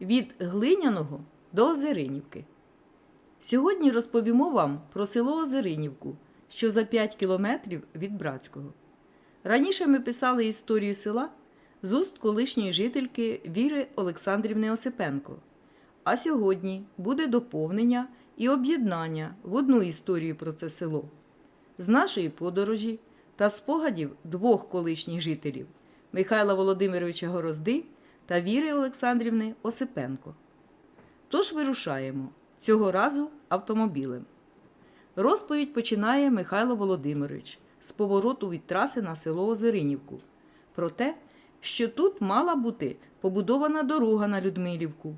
від Глиняного до Озеринівки. Сьогодні розповімо вам про село Озеринівку, що за 5 кілометрів від Братського. Раніше ми писали історію села з уст колишньої жительки Віри Олександрівни Осипенко. А сьогодні буде доповнення і об'єднання в одну історію про це село з нашої подорожі та спогадів двох колишніх жителів Михайла Володимировича Горозди та Віри Олександрівни Осипенко. Тож вирушаємо цього разу автомобілем. Розповідь починає Михайло Володимирович з повороту від траси на село Озеринівку про те, що тут мала бути побудована дорога на Людмилівку.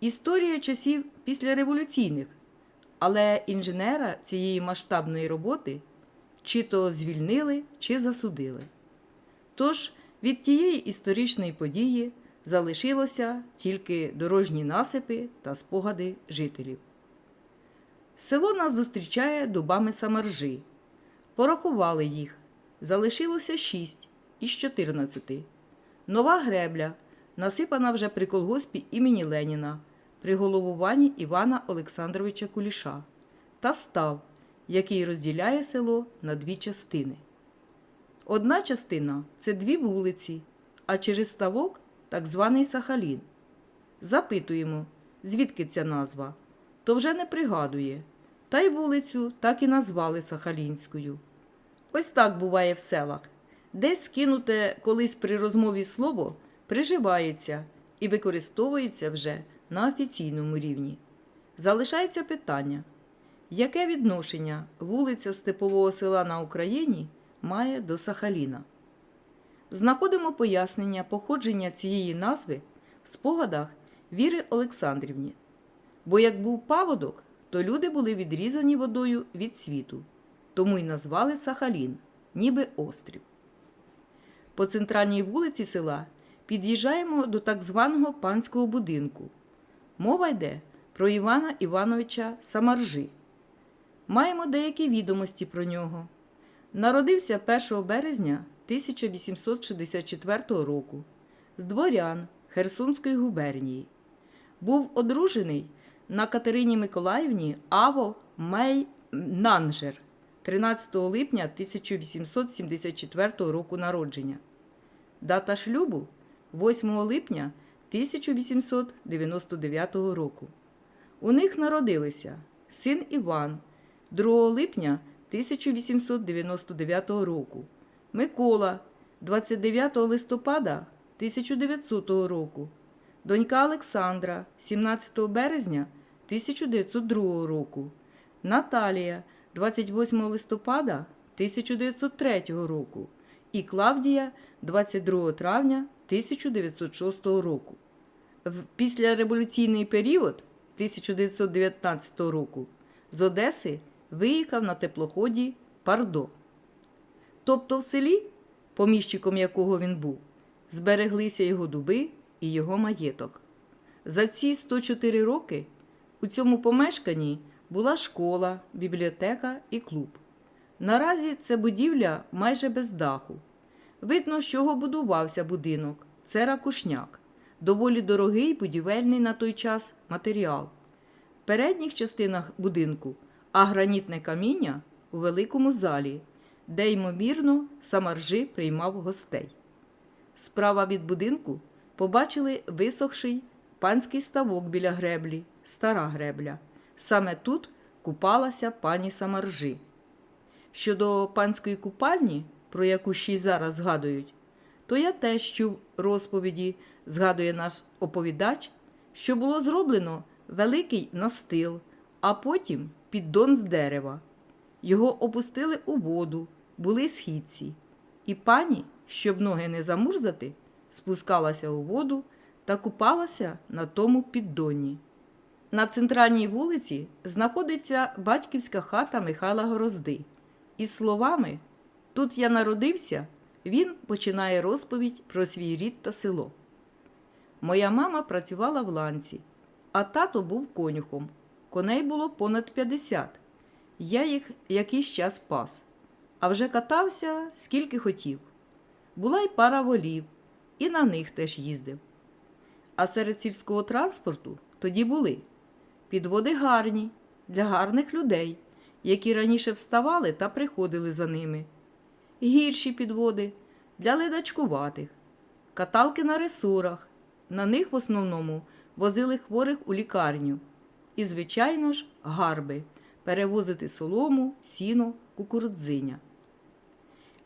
Історія часів післяреволюційних, але інженера цієї масштабної роботи чи то звільнили, чи засудили. Тож від тієї історичної події залишилося тільки дорожні насипи та спогади жителів. Село нас зустрічає дубами самаржи. Порахували їх. Залишилося шість із 14. Нова гребля, насипана вже при колгоспі імені Леніна, при головуванні Івана Олександровича Куліша, та став, який розділяє село на дві частини. Одна частина це дві вулиці, а через ставок так званий Сахалін. Запитуємо, звідки ця назва, то вже не пригадує. Та й вулицю так і назвали Сахалінською. Ось так буває в селах. Десь скинуте колись при розмові слово приживається і використовується вже на офіційному рівні. Залишається питання, яке відношення вулиця Степового села на Україні має до Сахаліна? Знаходимо пояснення походження цієї назви в спогадах Віри Олександрівні. Бо як був паводок, то люди були відрізані водою від світу, тому й назвали Сахалін, ніби острів. По центральній вулиці села під'їжджаємо до так званого панського будинку. Мова йде про Івана Івановича Самаржи. Маємо деякі відомості про нього. Народився 1 березня 1864 року з дворян Херсонської губернії. Був одружений на Катерині Миколаївні Аво Мей Нанжер 13 липня 1874 року народження. Дата шлюбу 8 липня 1899 року. У них народилися син Іван 2 липня 1899 року, Микола 29 листопада 1900 року, донька Олександра 17 березня 1902 року, Наталія 28 листопада 1903 року і Клавдія 22 травня 1906 року. В післяреволюційний період 1919 року з Одеси виїхав на теплоході Пардо. Тобто в селі, поміщиком якого він був, збереглися його дуби і його маєток. За ці 104 роки у цьому помешканні була школа, бібліотека і клуб. Наразі це будівля майже без даху. Видно, з чого будувався будинок. Це ракушняк, доволі дорогий будівельний на той час матеріал. В передніх частинах будинку, а гранітне каміння у великому залі, де, ймовірно, самаржи приймав гостей. Справа від будинку побачили висохший панський ставок біля греблі, стара гребля. Саме тут купалася пані Самаржи. Щодо панської купальні, про яку ще й зараз згадують, то я теж чув розповіді, згадує наш оповідач, що було зроблено великий настил, а потім піддон з дерева. Його опустили у воду, були східці, і пані, щоб ноги не замурзати, спускалася у воду та купалася на тому піддоні. На центральній вулиці знаходиться батьківська хата Михайла Горозди. Із словами Тут я народився, він починає розповідь про свій рід та село. Моя мама працювала в ланці, а тато був конюхом. Коней було понад 50. Я їх якийсь час пас, а вже катався скільки хотів. Була й пара волів, і на них теж їздив. А серед сільського транспорту тоді були підводи гарні для гарних людей, які раніше вставали та приходили за ними, гірші підводи для ледачкуватих, каталки на ресурах. На них в основному возили хворих у лікарню. І, звичайно ж, гарби перевозити солому, сіно, кукурудзиня.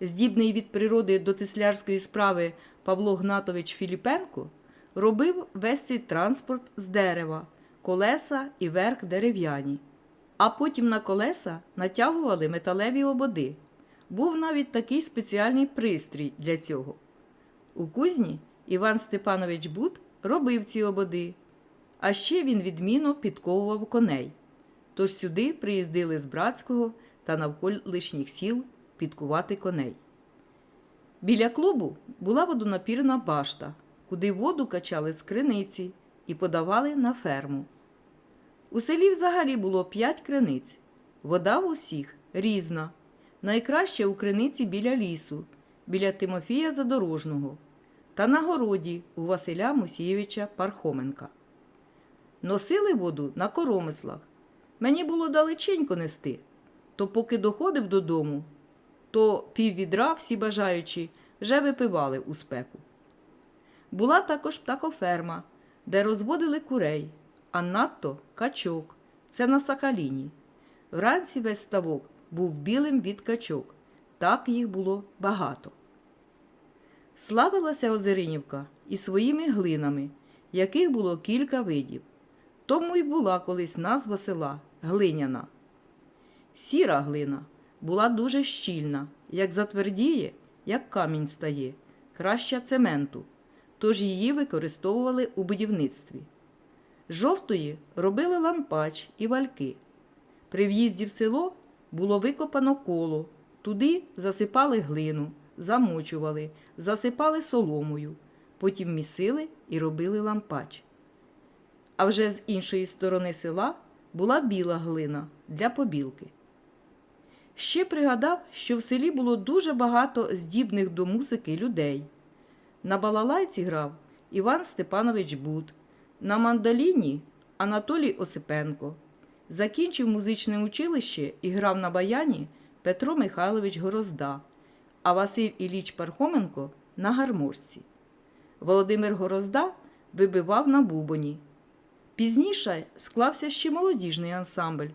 Здібний від природи до тислярської справи Павло Гнатович Філіпенко робив весь цей транспорт з дерева, колеса і верх дерев'яні. А потім на колеса натягували металеві ободи. Був навіть такий спеціальний пристрій для цього. У кузні Іван Степанович Бут робив ці ободи, а ще він відмінно підковував коней. Тож сюди приїздили з Братського та навколишніх сіл підкувати коней. Біля клубу була водонапірна башта, куди воду качали з криниці і подавали на ферму. У селі взагалі було п'ять криниць. Вода в усіх різна. Найкраще у криниці біля лісу, біля Тимофія Задорожного та на городі у Василя Мусієвича Пархоменка. Носили воду на коромислах. Мені було далеченько нести, то поки доходив додому, то піввідра всі бажаючі вже випивали у спеку. Була також птахоферма, де розводили курей, а надто качок. Це на Сахаліні. Вранці весь ставок був білим від качок. Так їх було багато. Славилася Озеринівка і своїми глинами, яких було кілька видів. Тому й була колись назва села Глиняна. Сіра глина була дуже щільна, як затвердіє, як камінь стає, краща цементу, тож її використовували у будівництві. Жовтої робили лампач і вальки. При в'їзді в село було викопано коло, туди засипали глину, замочували, засипали соломою, потім місили і робили лампач. А вже з іншої сторони села була біла глина для побілки. Ще пригадав, що в селі було дуже багато здібних до музики людей. На балалайці грав Іван Степанович Бут, на мандоліні Анатолій Осипенко. Закінчив музичне училище і грав на баяні Петро Михайлович Горозда, а Василь Іліч Пархоменко на гармошці. Володимир Горозда вибивав на бубоні. Пізніше склався ще молодіжний ансамбль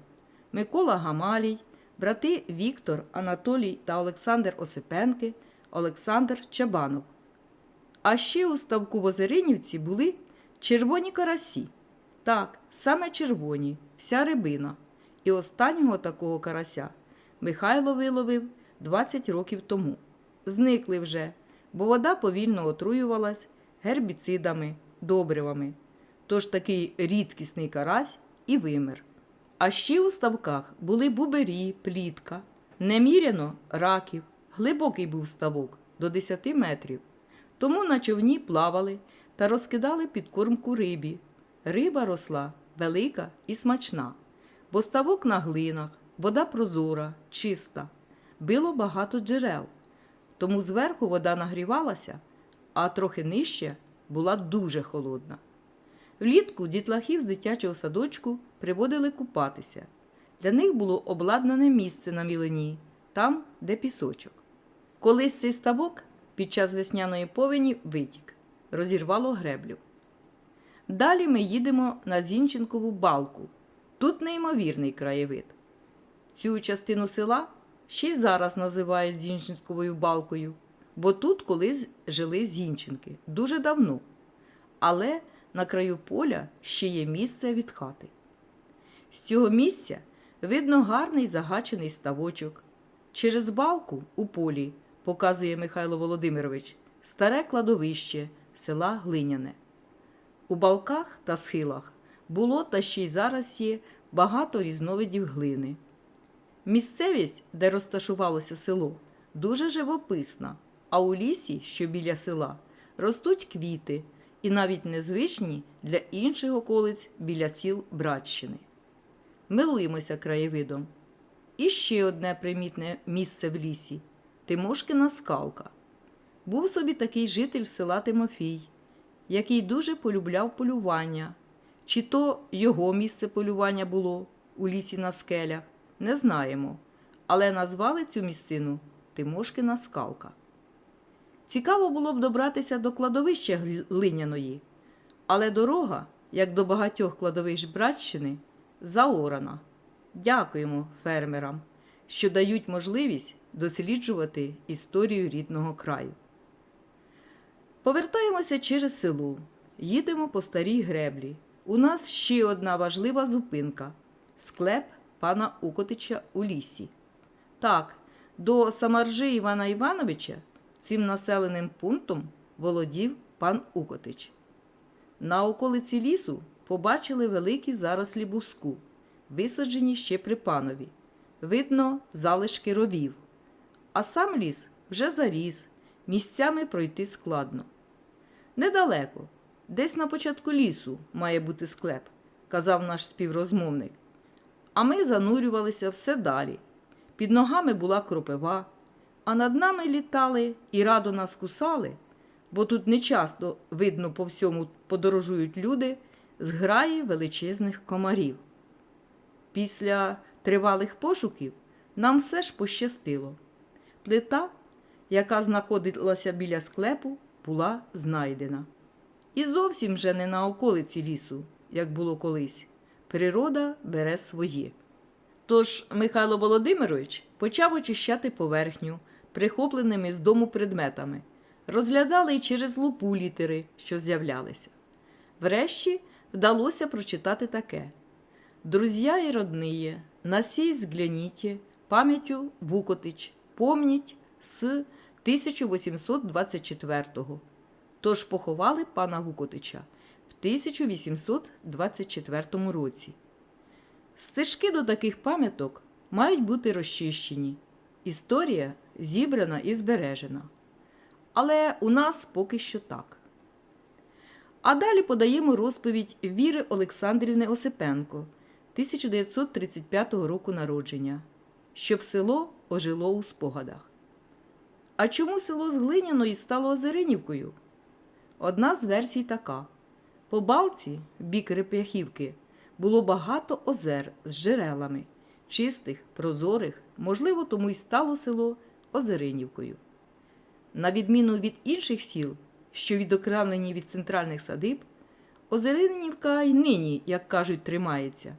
Микола Гамалій, брати Віктор, Анатолій та Олександр Осипенки, Олександр Чабанов. А ще у ставку в Озеринівці були червоні карасі. Так, саме червоні, вся рибина. І останнього такого карася Михайло виловив 20 років тому. Зникли вже, бо вода повільно отруювалась гербіцидами, добривами. Тож такий рідкісний карась і вимер. А ще у ставках були бубері, плітка, неміряно раків, глибокий був ставок до 10 метрів. Тому на човні плавали та розкидали підкормку рибі. Риба росла велика і смачна, бо ставок на глинах, вода прозора, чиста, било багато джерел. Тому зверху вода нагрівалася, а трохи нижче була дуже холодна. Влітку дітлахів з дитячого садочку приводили купатися. Для них було обладнане місце на мілині, там, де пісочок. Колись цей ставок під час весняної повені витік, розірвало греблю. Далі ми їдемо на Зінченкову балку. Тут неймовірний краєвид. Цю частину села ще й зараз називають Зінченковою балкою, бо тут колись жили Зінченки дуже давно. Але на краю поля ще є місце від хати. З цього місця видно гарний загачений ставочок. Через балку у полі, показує Михайло Володимирович, старе кладовище села Глиняне. У балках та схилах було та ще й зараз є багато різновидів глини. Місцевість, де розташувалося село, дуже живописна, а у лісі, що біля села, ростуть квіти і навіть незвичні для інших околиць біля сіл Братщини. Милуємося краєвидом. І ще одне примітне місце в лісі Тимошкина скалка. Був собі такий житель села Тимофій, який дуже полюбляв полювання. Чи то його місце полювання було у лісі на скелях, не знаємо, але назвали цю місцину Тимошкина скалка. Цікаво було б добратися до кладовища глиняної, але дорога, як до багатьох кладовищ Братщини, заорана. Дякуємо фермерам, що дають можливість досліджувати історію рідного краю. Повертаємося через село. Їдемо по старій греблі. У нас ще одна важлива зупинка склеп пана Укотича у лісі. Так, до Самаржи Івана Івановича цим населеним пунктом володів пан Укотич. На околиці лісу побачили великі зарослі буску, висаджені ще при панові. Видно залишки ровів. А сам ліс вже заріс, місцями пройти складно. Недалеко, десь на початку лісу має бути склеп, казав наш співрозмовник. А ми занурювалися все далі. Під ногами була кропива, а над нами літали і радо нас кусали, бо тут нечасто видно по всьому подорожують люди з граї величезних комарів. Після тривалих пошуків нам все ж пощастило. Плита, яка знаходилася біля склепу, була знайдена. І зовсім вже не на околиці лісу, як було колись. Природа бере своє. Тож Михайло Володимирович почав очищати поверхню прихопленими з дому предметами, розглядали й через лупу літери, що з'являлися. Врешті вдалося прочитати таке: Друзья і родные, на сей взгляните, пам'ятю Вукотич, помніть з 1824-го. Тож поховали пана Вукотича в 1824 році. Стежки до таких пам'яток мають бути розчищені. Історія зібрана і збережена. Але у нас поки що так. А далі подаємо розповідь Віри Олександрівни Осипенко 1935 року народження, щоб село ожило у спогадах. А чому село з Глиняної стало Озеринівкою? Одна з версій така: по балці, бік Реп'яхівки, було багато озер з джерелами, чистих, прозорих, можливо, тому й стало село Озеринівкою. На відміну від інших сіл, що відокремлені від центральних садиб, Озеринівка й нині, як кажуть, тримається.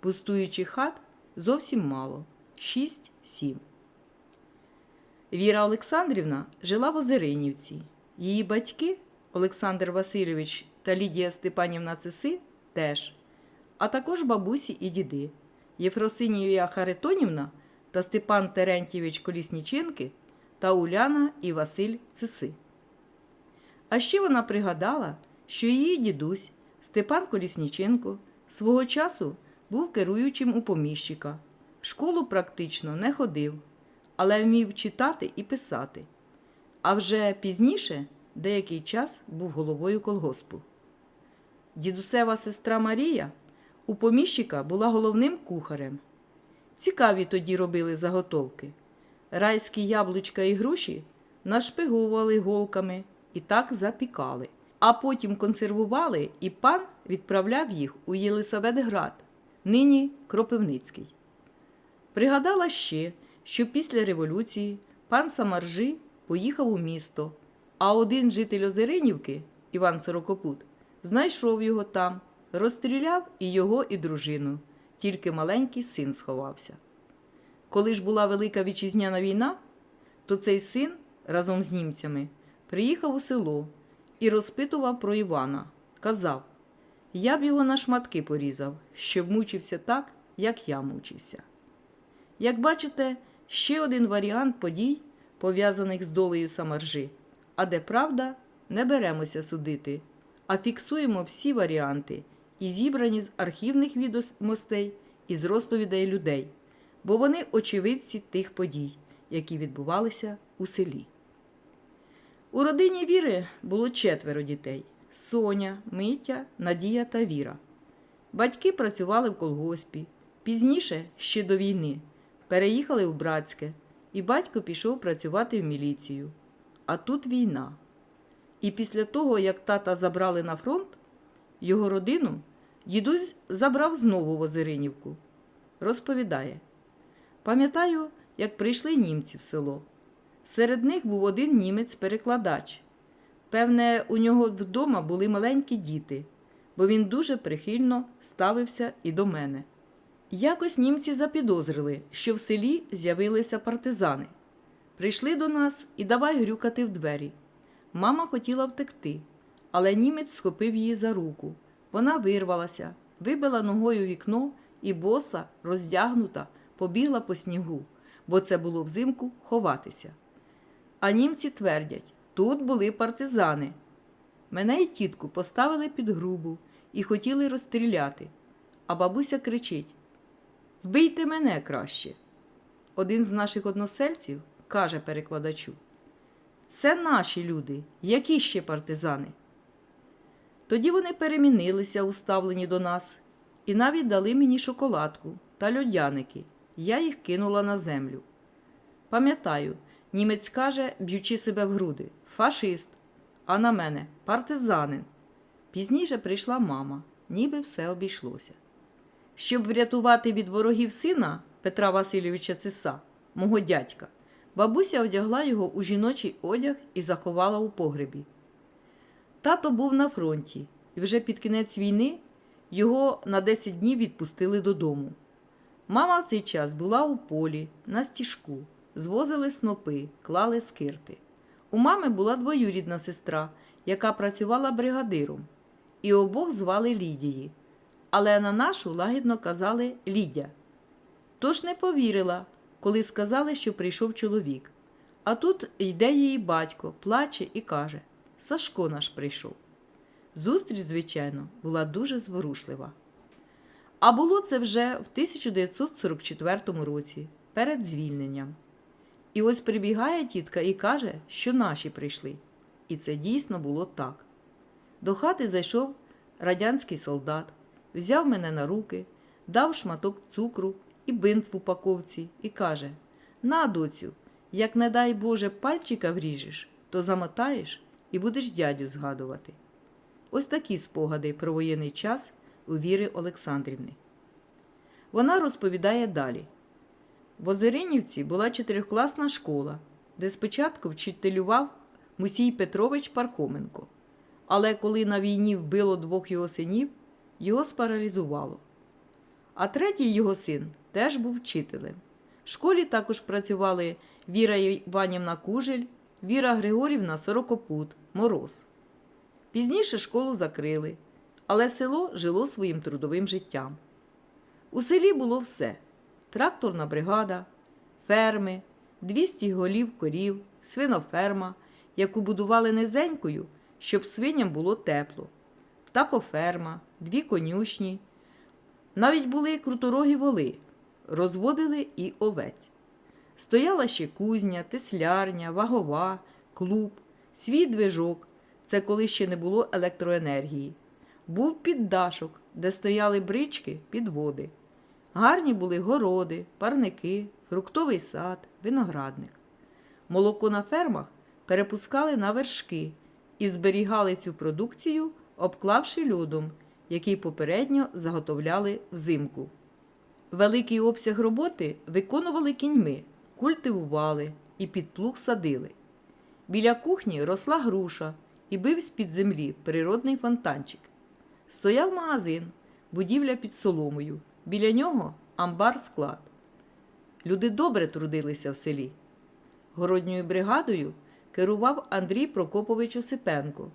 Пустуючих хат зовсім мало 6-7. Віра Олександрівна жила в Озеринівці. Її батьки Олександр Васильович та Лідія Степанівна Цеси теж, а також бабусі і діди Єфросинія Харитонівна та Степан Терентьєвич Колісніченки та Уляна і Василь Цеси. А ще вона пригадала, що її дідусь Степан Колісніченко свого часу був керуючим у поміщика, в школу практично не ходив, але вмів читати і писати. А вже пізніше деякий час був головою колгоспу. Дідусева сестра Марія у поміщика була головним кухарем. Цікаві тоді робили заготовки. Райські яблучка і груші нашпигували голками і так запікали, а потім консервували, і пан відправляв їх у Єлисаветград, нині Кропивницький. Пригадала ще, що після революції пан Самаржи поїхав у місто, а один житель Озеринівки, Іван Сорокопут, знайшов його там, розстріляв і його, і дружину, тільки маленький син сховався. Коли ж була Велика Вітчизняна війна, то цей син разом з німцями приїхав у село і розпитував про Івана. Казав: Я б його на шматки порізав, щоб мучився так, як я мучився. Як бачите, ще один варіант подій, пов'язаних з долею Самаржи, а де правда, не беремося судити, а фіксуємо всі варіанти і зібрані з архівних відомостей і з розповідей людей, бо вони очевидці тих подій, які відбувалися у селі. У родині Віри було четверо дітей: Соня, Митя, Надія та Віра. Батьки працювали в колгоспі. Пізніше, ще до війни, переїхали в Братське, і батько пішов працювати в міліцію. А тут війна. І після того, як тата забрали на фронт, його родину дідусь забрав знову в Озеринівку. Розповідає: пам'ятаю, як прийшли німці в село. Серед них був один німець-перекладач. Певне, у нього вдома були маленькі діти, бо він дуже прихильно ставився і до мене. Якось німці запідозрили, що в селі з'явилися партизани. Прийшли до нас і давай грюкати в двері. Мама хотіла втекти, але німець схопив її за руку. Вона вирвалася, вибила ногою вікно і боса, роздягнута, побігла по снігу, бо це було взимку ховатися. А німці твердять, тут були партизани. Мене і тітку поставили під грубу і хотіли розстріляти. А бабуся кричить: Вбийте мене краще. Один з наших односельців каже перекладачу: Це наші люди, які ще партизани. Тоді вони перемінилися, уставлені до нас, і навіть дали мені шоколадку та льодяники. Я їх кинула на землю. Пам'ятаю, німець каже, б'ючи себе в груди, фашист, а на мене партизанин. Пізніше прийшла мама, ніби все обійшлося. Щоб врятувати від ворогів сина Петра Васильовича Циса, мого дядька, бабуся одягла його у жіночий одяг і заховала у погребі. Тато був на фронті, і вже під кінець війни його на 10 днів відпустили додому. Мама в цей час була у полі, на стіжку, звозили снопи, клали скирти. У мами була двоюрідна сестра, яка працювала бригадиром, і обох звали Лідії, але на нашу лагідно казали Лідя. Тож не повірила, коли сказали, що прийшов чоловік. А тут йде її батько, плаче і каже: Сашко наш прийшов. Зустріч, звичайно, була дуже зворушлива. А було це вже в 1944 році, перед звільненням. І ось прибігає тітка і каже, що наші прийшли. І це дійсно було так. До хати зайшов радянський солдат, взяв мене на руки, дав шматок цукру і бинт в упаковці і каже: На, доцю, як не дай Боже пальчика вріжеш, то замотаєш і будеш дядю згадувати. Ось такі спогади про воєнний час у Віри Олександрівни. Вона розповідає далі. В Озеринівці була чотирьохкласна школа, де спочатку вчителював Мусій Петрович Пархоменко. Але коли на війні вбило двох його синів, його спаралізувало. А третій його син теж був вчителем. В школі також працювали Віра Іванівна Кужель, Віра Григорівна Сорокопут, Мороз. Пізніше школу закрили, але село жило своїм трудовим життям. У селі було все: тракторна бригада, ферми, 200 голів корів, свиноферма, яку будували низенькою, щоб свиням було тепло, птахоферма, дві конюшні. Навіть були круторогі воли, розводили і овець. Стояла ще кузня, теслярня, вагова, клуб, свій движок це коли ще не було електроенергії. Був піддашок, де стояли брички, підводи. Гарні були городи, парники, фруктовий сад, виноградник. Молоко на фермах перепускали на вершки і зберігали цю продукцію, обклавши льодом, який попередньо заготовляли взимку. Великий обсяг роботи виконували кіньми, культивували і під плуг садили. Біля кухні росла груша і бив з-під землі природний фонтанчик. Стояв магазин, будівля під соломою, біля нього амбар склад. Люди добре трудилися в селі. Городньою бригадою керував Андрій Прокопович Осипенко.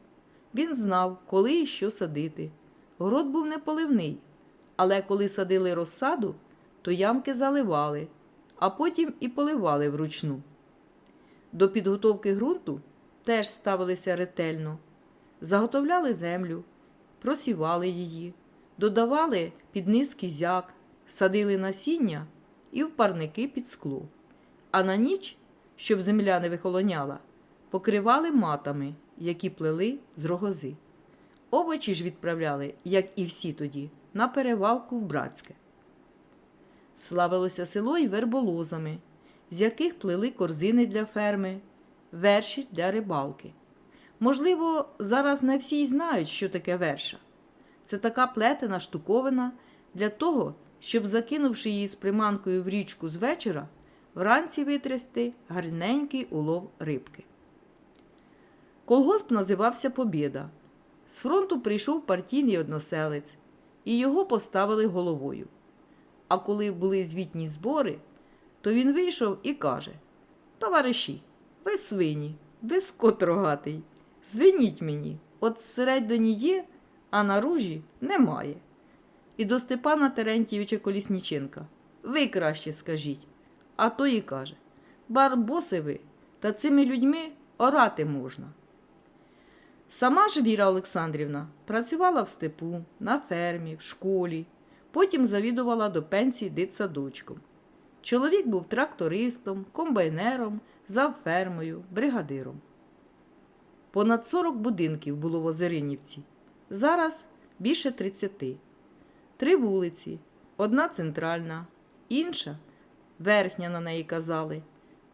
Він знав, коли і що садити. Город був не поливний, але коли садили розсаду, то ямки заливали, а потім і поливали вручну. До підготовки ґрунту теж ставилися ретельно, заготовляли землю, просівали її, додавали під низ кізяк, садили насіння і в парники під скло. А на ніч, щоб земля не вихолоняла, покривали матами, які плели з рогози. Овочі ж відправляли, як і всі тоді, на перевалку в Братське. Славилося село й верболозами, з яких плели корзини для ферми, верші для рибалки. Можливо, зараз не всі знають, що таке верша. Це така плетена штуковина для того, щоб, закинувши її з приманкою в річку з вечора, вранці витрясти гарненький улов рибки. Колгосп називався Побєда. З фронту прийшов партійний односелець, і його поставили головою. А коли були звітні збори, то він вийшов і каже: Товариші, ви свині, ви скот рогатий, звиніть мені, от всередині є, а на ружі немає. І до Степана Терентьєвича Колісніченка. Ви краще скажіть. А той і каже: Барбоси ви, та цими людьми орати можна. Сама ж Віра Олександрівна працювала в степу, на фермі, в школі, потім завідувала до пенсії дитсадочком. Чоловік був трактористом, комбайнером, завфермою, бригадиром. Понад 40 будинків було в Озеринівці. Зараз більше 30. Три вулиці, одна центральна, інша верхня на неї казали,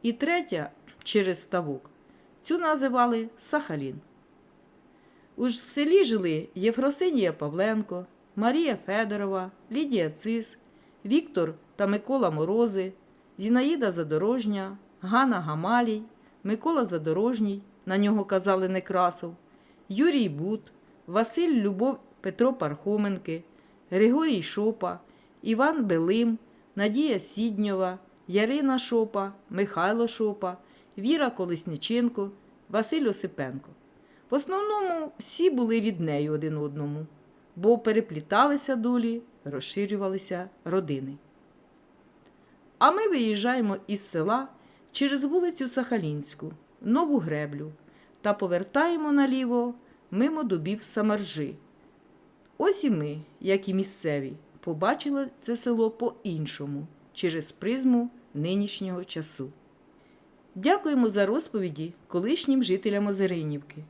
і третя через ставок. Цю називали Сахалін. У селі жили Єфросинія Павленко, Марія Федорова, Лідія Цис, Віктор та Микола Морози, Зінаїда Задорожня, Ганна Гамалій, Микола Задорожній, на нього казали Некрасов, Юрій Бут, Василь Любов Петро Пархоменки, Григорій Шопа, Іван Белим, Надія Сідньова, Ярина Шопа, Михайло Шопа, Віра Колесниченко, Василь Осипенко. В основному всі були ріднею один одному, бо перепліталися долі, розширювалися родини. А ми виїжджаємо із села через вулицю Сахалінську, Нову Греблю та повертаємо наліво мимо дубів Самаржи. Ось і ми, як і місцеві, побачили це село по-іншому, через призму нинішнього часу. Дякуємо за розповіді колишнім жителям Озеринівки,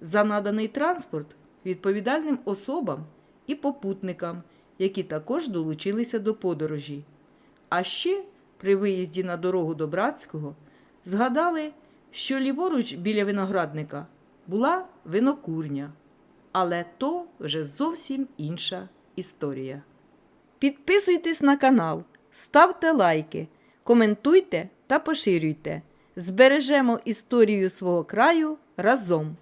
за наданий транспорт відповідальним особам і попутникам, які також долучилися до подорожі. А ще при виїзді на дорогу до Братського згадали, що ліворуч біля виноградника була винокурня, але то вже зовсім інша історія. Підписуйтесь на канал, ставте лайки, коментуйте та поширюйте. Збережемо історію свого краю разом.